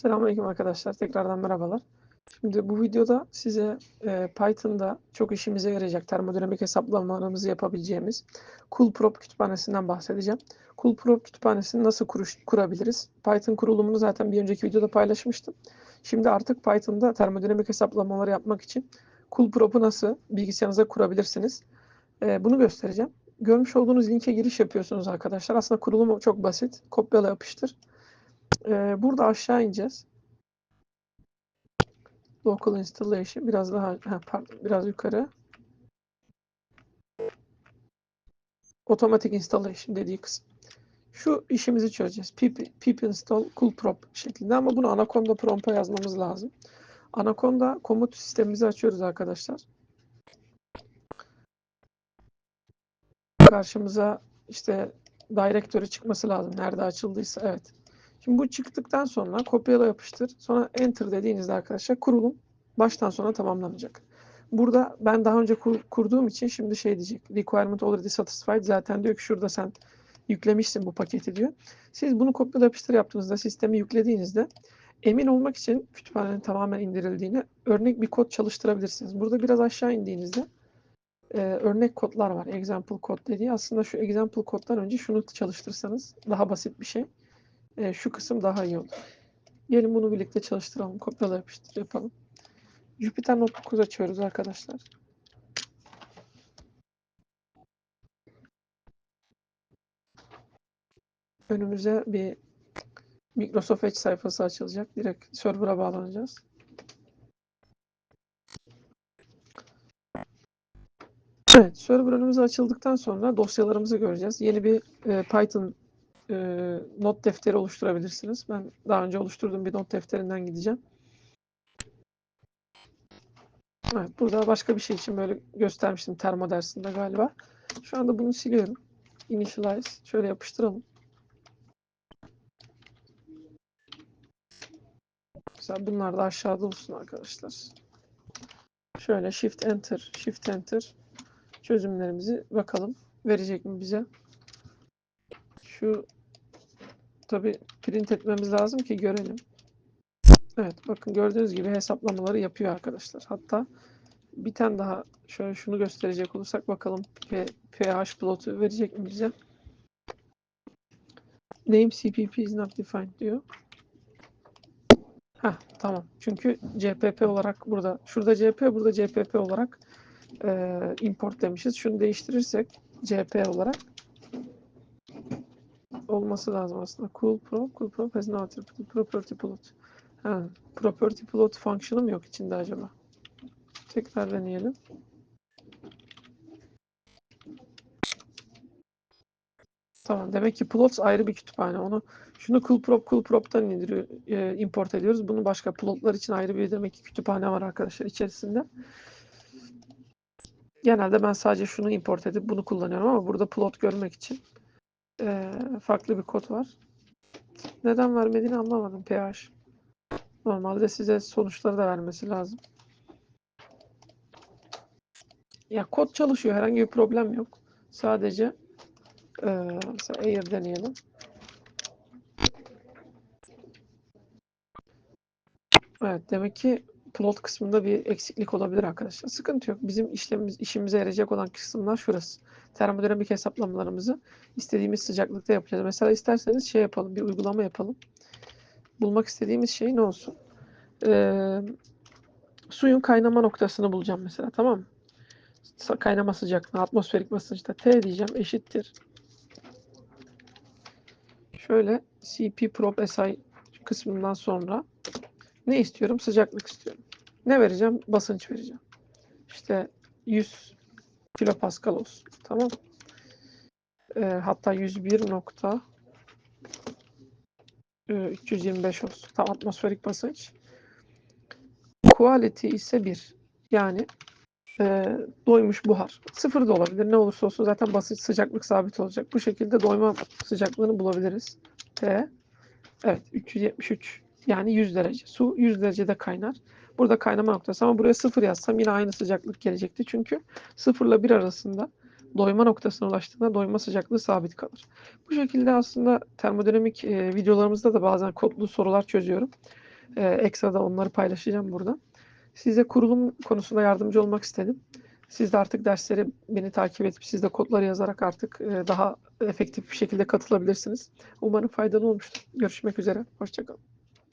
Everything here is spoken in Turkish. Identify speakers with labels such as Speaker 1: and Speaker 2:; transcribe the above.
Speaker 1: Selamünaleyküm arkadaşlar. Tekrardan merhabalar. Şimdi bu videoda size e, Python'da çok işimize yarayacak termodinamik hesaplamalarımızı yapabileceğimiz CoolProp kütüphanesinden bahsedeceğim. CoolProp kütüphanesini nasıl kuruş, kurabiliriz? Python kurulumunu zaten bir önceki videoda paylaşmıştım. Şimdi artık Python'da termodinamik hesaplamaları yapmak için CoolProp'u nasıl bilgisayarınıza kurabilirsiniz? E, bunu göstereceğim. Görmüş olduğunuz linke giriş yapıyorsunuz arkadaşlar. Aslında kurulumu çok basit. Kopyala yapıştır. Ee, burada aşağı ineceğiz. Local installation biraz daha ha, pardon, biraz yukarı. Automatic installation dediği kısım. Şu işimizi çözeceğiz. Pip, pip install coolprop şeklinde ama bunu Anaconda prompt'a yazmamız lazım. Anaconda komut sistemimizi açıyoruz arkadaşlar. Karşımıza işte directory çıkması lazım. Nerede açıldıysa evet. Şimdi bu çıktıktan sonra kopyala yapıştır. Sonra enter dediğinizde arkadaşlar kurulum baştan sona tamamlanacak. Burada ben daha önce kur, kurduğum için şimdi şey diyecek. Requirement already satisfied. Zaten diyor ki şurada sen yüklemişsin bu paketi diyor. Siz bunu kopyala yapıştır yaptığınızda sistemi yüklediğinizde emin olmak için kütüphanenin tamamen indirildiğini örnek bir kod çalıştırabilirsiniz. Burada biraz aşağı indiğinizde e, örnek kodlar var. Example kod dediği. Aslında şu example koddan önce şunu çalıştırsanız daha basit bir şey. E, şu kısım daha iyi olur. Gelin bunu birlikte çalıştıralım. Kopyala yapıştır yapalım. Jupyter Notebook açıyoruz arkadaşlar. Önümüze bir Microsoft Edge sayfası açılacak. Direkt server'a bağlanacağız. Evet, server önümüze açıldıktan sonra dosyalarımızı göreceğiz. Yeni bir e, Python e, not defteri oluşturabilirsiniz. Ben daha önce oluşturduğum bir not defterinden gideceğim. Evet, burada başka bir şey için böyle göstermiştim termo dersinde galiba. Şu anda bunu siliyorum. Initialize. Şöyle yapıştıralım. Mesela bunlar da aşağıda olsun arkadaşlar. Şöyle Shift Enter, Shift Enter çözümlerimizi bakalım. Verecek mi bize? Şu tabi print etmemiz lazım ki görelim. Evet bakın gördüğünüz gibi hesaplamaları yapıyor arkadaşlar. Hatta bir tane daha şöyle şunu gösterecek olursak bakalım P, pH plotu verecek mi bize? Name CPP is not defined diyor. Heh, tamam. Çünkü CPP olarak burada. Şurada CP, burada CPP olarak e, import demişiz. Şunu değiştirirsek CP olarak olması lazım aslında. Cool Pro, Cool Pro has no attribute, property plot. Ha, property plot fonksiyonu mu yok içinde acaba? Tekrar deneyelim. Tamam. Demek ki plots ayrı bir kütüphane. Onu şunu coolprop coolprop'tan indiriyor, e, import ediyoruz. Bunu başka plotlar için ayrı bir demek ki kütüphane var arkadaşlar içerisinde. Genelde ben sadece şunu import edip bunu kullanıyorum ama burada plot görmek için e, farklı bir kod var. Neden vermediğini anlamadım pH. Normalde size sonuçları da vermesi lazım. Ya kod çalışıyor. Herhangi bir problem yok. Sadece e, mesela air deneyelim. Evet demek ki plot kısmında bir eksiklik olabilir arkadaşlar. Sıkıntı yok. Bizim işlemimiz, işimize yarayacak olan kısımlar şurası. Termodinamik hesaplamalarımızı istediğimiz sıcaklıkta yapacağız. Mesela isterseniz şey yapalım, bir uygulama yapalım. Bulmak istediğimiz şey ne olsun? Ee, suyun kaynama noktasını bulacağım mesela, tamam mı? Kaynama sıcaklığı, atmosferik basınçta T diyeceğim, eşittir. Şöyle CP prop SI kısmından sonra ne istiyorum? Sıcaklık istiyorum. Ne vereceğim? Basınç vereceğim. İşte 100 kilopascal olsun. Tamam. E, hatta 101 nokta e, 325 olsun. Tam atmosferik basınç. Quality ise 1. Yani e, doymuş buhar. Sıfır da olabilir. Ne olursa olsun zaten basınç sıcaklık sabit olacak. Bu şekilde doyma sıcaklığını bulabiliriz. T. Evet 373 yani 100 derece. Su 100 derecede kaynar. Burada kaynama noktası ama buraya 0 yazsam yine aynı sıcaklık gelecekti. Çünkü 0 ile 1 arasında doyma noktasına ulaştığında doyma sıcaklığı sabit kalır. Bu şekilde aslında termodinamik e, videolarımızda da bazen kodlu sorular çözüyorum. Ee, ekstra onları paylaşacağım burada. Size kurulum konusunda yardımcı olmak istedim. Siz de artık dersleri beni takip edip siz de kodları yazarak artık e, daha efektif bir şekilde katılabilirsiniz. Umarım faydalı olmuştur. Görüşmek üzere. Hoşçakalın.